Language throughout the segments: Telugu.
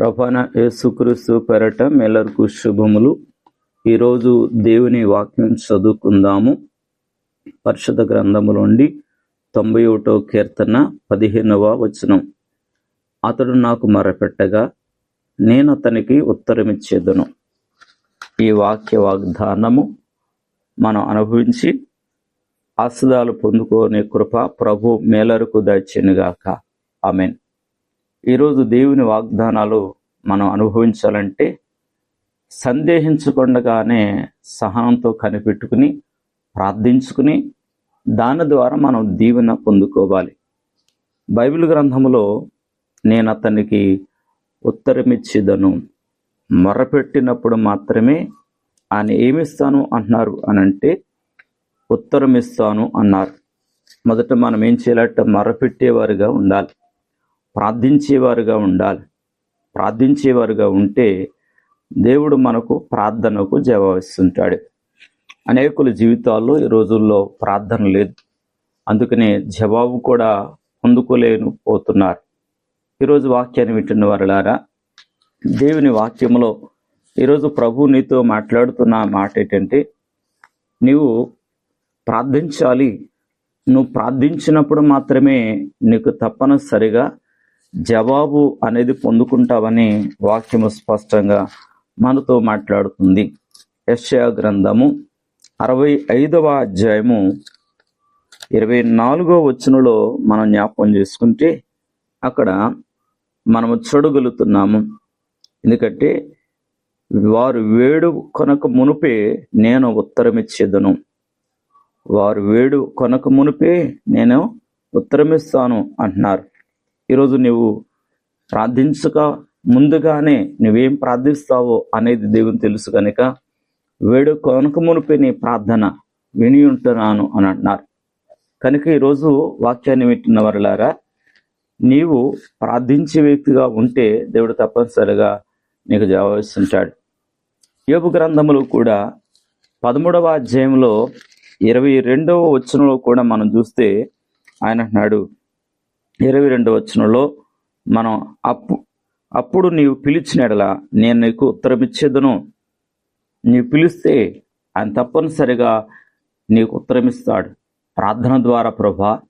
ప్రభాన యేసుక్రీస్తు పెరట మెల్లరకు శుభములు. ఈరోజు దేవుని వాక్యం చదువుకుందాము. పరిషద గ్రంథములోండి తొంభై ఒకటో కీర్తన పదిహేనవ వచనం. అతడు నాకు మరపెట్టగా నేను అతనికి ఉత్తరమిచ్చేదను. ఈ వాక్య వాగ్దానము మనం అనుభవించి ఆస్వాదాలు పొందుకోనే కృప ప్రభు మేలరకు దయచేనుగాక ఆమెన్. ఈరోజు దేవుని వాగ్దానాలు మనం అనుభవించాలంటే సందేహించకుండగానే సహనంతో కనిపెట్టుకుని ప్రార్థించుకుని దాని ద్వారా మనం దీవెన పొందుకోవాలి. బైబిల్ గ్రంథంలో నేను అతనికి ఉత్తరమిచ్చేదను. మొరపెట్టినప్పుడు మాత్రమే ఆయన ఏమిస్తాను అంటున్నారు అని అంటే ఉత్తరం ఇస్తాను అన్నారు. మొదట మనం ఏం చేయాలంటే మొరపెట్టేవారుగా ఉండాలి. ప్రార్థించేవారుగా ఉండాలి. ప్రార్థించేవారుగా ఉంటే దేవుడు మనకు ప్రార్థనకు జవాబిస్తుంటాడు అనేకుల జీవితాల్లో ఈ రోజుల్లో ప్రార్థన లేదు. అందుకనే జవాబు కూడా పొందుకోలేను పోతున్నారు. ఈరోజు వాక్యాన్ని వింటున్న వారులారా దేవుని వాక్యంలో ఈరోజు ప్రభు నీతో మాట్లాడుతున్న మాట ఏంటంటే నీవు ప్రార్థించాలి. నువ్వు ప్రార్థించినప్పుడు మాత్రమే నీకు తప్పనిసరిగా జవాబు అనేది పొందుకుంటామని వాక్యము స్పష్టంగా మనతో మాట్లాడుతుంది. యశ్యా గ్రంథము అరవై ఐదవ అధ్యాయము ఇరవై నాలుగో వచనంలో మనం జ్ఞాపకం చేసుకుంటే అక్కడ మనము చూడగలుగుతున్నాము. ఎందుకంటే వారు వేడు కొనక మునుపే నేను ఉత్తరమిచ్చేదను. వారు వేడు కొనక మునిపే నేను ఉత్తరమిస్తాను అంటున్నారు. ఈరోజు నువ్వు ప్రార్థించక ముందుగానే నువ్వేం ప్రార్థిస్తావో అనేది దేవుని తెలుసు కనుక వేడు కొనక మునిపే నీ ప్రార్థన విని ఉంటున్నాను అని అంటున్నారు. కనుక ఈరోజు వాక్యాన్ని వింటున్న వారులారా నీవు ప్రార్థించే వ్యక్తిగా ఉంటే దేవుడు తప్పనిసరిగా నీకు జవాబిస్తుంటాడు యోపు గ్రంథములు కూడా పదమూడవ అధ్యాయంలో ఇరవై రెండవ వచనంలో కూడా మనం చూస్తే ఆయన అంటున్నాడు ఇరవై రెండు వచనంలో మనం అప్పు అప్పుడు నీవు పిలిచినడల నేను నీకు ఉత్తరమిచ్చేదను. నీవు పిలిస్తే ఆయన తప్పనిసరిగా నీకు ఉత్తరమిస్తాడు. ప్రార్థన ద్వారా ప్రభా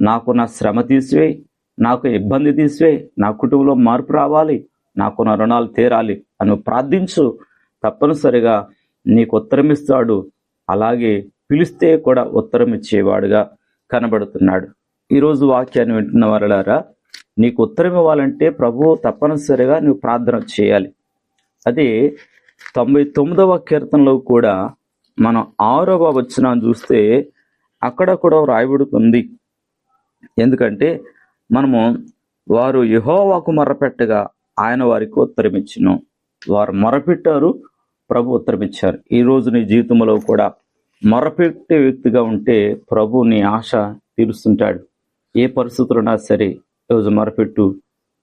నాకు నా శ్రమ తీసివే నాకు ఇబ్బంది తీసివే నా కుటుంబంలో మార్పు రావాలి నాకు నా రుణాలు తీరాలి అని ప్రార్థించు. తప్పనిసరిగా నీకు ఉత్తరమిస్తాడు. అలాగే పిలిస్తే కూడా ఉత్తరం ఇచ్చేవాడుగా కనబడుతున్నాడు. ఈరోజు వాక్యాన్ని వింటున్న వారలారా నీకు ఉత్తరం ఇవ్వాలంటే ప్రభు తప్పనిసరిగా నువ్వు ప్రార్థన చేయాలి. అదే తొంభై తొమ్మిదవ కీర్తనలో కూడా మనం ఆరవ వచ్చిన చూస్తే అక్కడ కూడా రాయబడుతుంది ఎందుకంటే మనము వారు యహోవాకు మొరపెట్టగా ఆయన వారికి ఉత్తరం వారు మొరపెట్టారు ప్రభు ఉత్తరమిచ్చారు ఈరోజు ఈ రోజు నీ జీవితంలో కూడా మొరపెట్టే వ్యక్తిగా ఉంటే ప్రభు నీ ఆశ తీరుస్తుంటాడు. ఏ పరిస్థితులు ఉన్నా సరే రోజు మొరపెట్టు.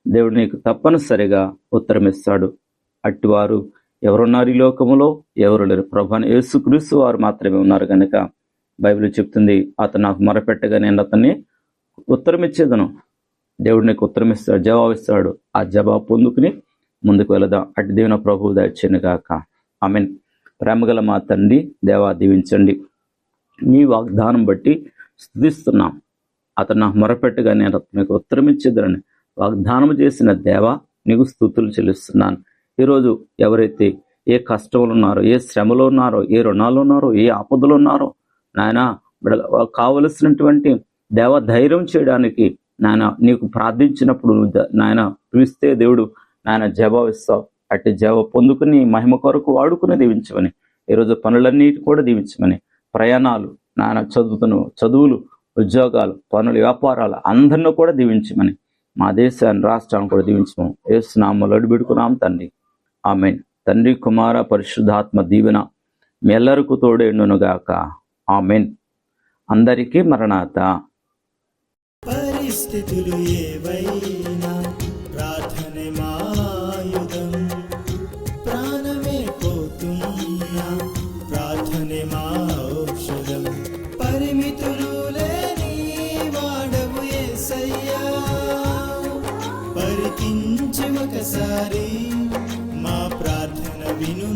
దేవుడు నీకు తప్పనిసరిగా ఉత్తరమిస్తాడు. అట్టివారు ఎవరున్నారు ఈ లోకములో? ఎవరు లేరు. ప్రభాని యేసుక్రీస్తు వారు మాత్రమే ఉన్నారు కనుక బైబిల్ చెప్తుంది అతను నాకు మొరపెట్టగా నేను అతన్ని ఉత్తరం ఇచ్చేదను దేవుడు నీకు ఉత్తరమిస్తాడు జవాబిస్తాడు. ఆ జవాబు పొందుకుని ముందుకు వెళదాం. అటు దేవుని ప్రభువు దయచేను గాక. మీన్ ప్రేమగల మా తండ్రి దేవా దీవించండి. నీ వాగ్దానం బట్టి స్థుతిస్తున్నాం అతను నాకు మొరపెట్టగా నేను మీకు ఉత్తరం ఇచ్చేదని వాగ్దానం చేసిన దేవ నీకు స్థుతులు చెల్లిస్తున్నాను. ఈరోజు ఎవరైతే ఏ కష్టంలో ఉన్నారో ఏ శ్రమలో ఉన్నారో ఏ రుణాలు ఉన్నారో ఏ ఆపదలు ఉన్నారో నాయన కావలసినటువంటి దేవ ధైర్యం చేయడానికి నాయన నీకు ప్రార్థించినప్పుడు నాయన పిలిస్తే దేవుడు నాయన జవాబు ఇస్తావు అట్టి జవ పొందుకుని మహిమ కొరకు వాడుకుని దీవించమని ఈరోజు పనులన్నిటి కూడా దీవించమని ప్రయాణాలు నాయన చదువుతున్న చదువులు ఉద్యోగాలు పనులు వ్యాపారాలు అందరిని కూడా దీవించమని మా దేశాన్ని రాష్ట్రాన్ని కూడా దీవించము ఏసునామలు అడిబిడుకున్నాం తండ్రి. ఆమె తండ్రి కుమార పరిశుద్ధాత్మ దీవెన మీ ఎల్లరికూ తోడేండునుగాక ఆమెన్. అందరికీ మరణాత. పరిస్థితులు ఏవైనా ప్రార్థనే మాయుధం ప్రాణమే పోతున్నా. ఒక్కసారి మా ప్రార్థన విను.